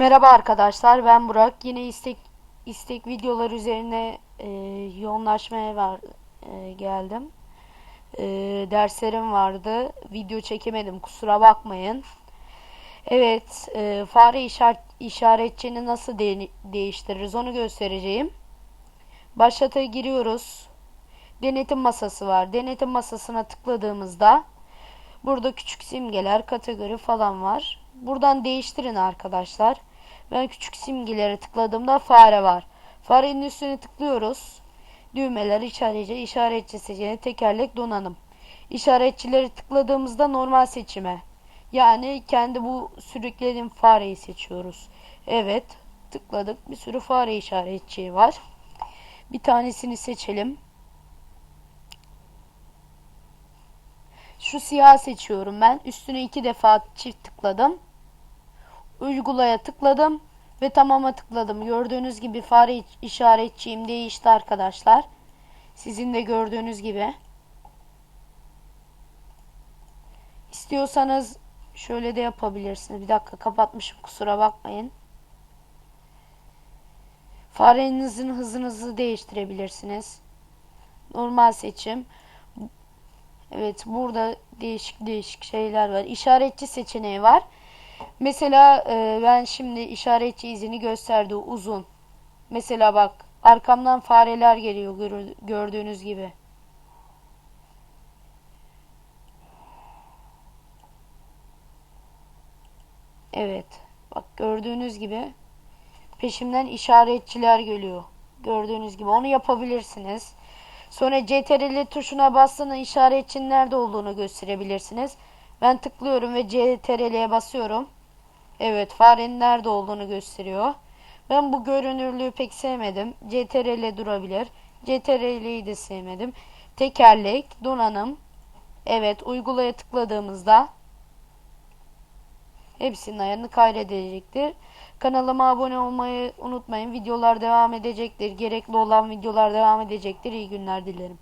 Merhaba arkadaşlar ben Burak. Yine istek istek videolar üzerine e, yoğunlaşmaya var, e, geldim. E, derslerim vardı. Video çekemedim kusura bakmayın. Evet e, fare işaret, işaretçini nasıl de- değiştiririz onu göstereceğim. Başlata giriyoruz. Denetim masası var. Denetim masasına tıkladığımızda Burada küçük simgeler, kategori falan var. Buradan değiştirin arkadaşlar. Ben küçük simgelere tıkladığımda fare var. Farenin üstüne tıklıyoruz. Düğmeler, işaretçi, işaretçi seçeneği, tekerlek, donanım. İşaretçileri tıkladığımızda normal seçime. Yani kendi bu sürüklediğim fareyi seçiyoruz. Evet, tıkladık. Bir sürü fare işaretçi var. Bir tanesini seçelim. Şu siyah seçiyorum ben. Üstüne iki defa çift tıkladım. Uygulaya tıkladım ve tamama tıkladım. Gördüğünüz gibi fare işaretçiğim değişti arkadaşlar. Sizin de gördüğünüz gibi. İstiyorsanız şöyle de yapabilirsiniz. Bir dakika kapatmışım kusura bakmayın. Farenizin hızınızı değiştirebilirsiniz. Normal seçim. Evet burada değişik değişik şeyler var. İşaretçi seçeneği var. Mesela e, ben şimdi işaretçi izini gösterdi uzun. Mesela bak arkamdan fareler geliyor gör- gördüğünüz gibi. Evet. Bak gördüğünüz gibi peşimden işaretçiler geliyor. Gördüğünüz gibi onu yapabilirsiniz. Sonra CTRL tuşuna bastığında işaretçinin nerede olduğunu gösterebilirsiniz. Ben tıklıyorum ve CTRL'ye basıyorum. Evet farenin nerede olduğunu gösteriyor. Ben bu görünürlüğü pek sevmedim. CTRL durabilir. CTRL'yi de sevmedim. Tekerlek, donanım. Evet uygulaya tıkladığımızda hepsinin ayarını kaydedecektir. Kanalıma abone olmayı unutmayın. Videolar devam edecektir. Gerekli olan videolar devam edecektir. İyi günler dilerim.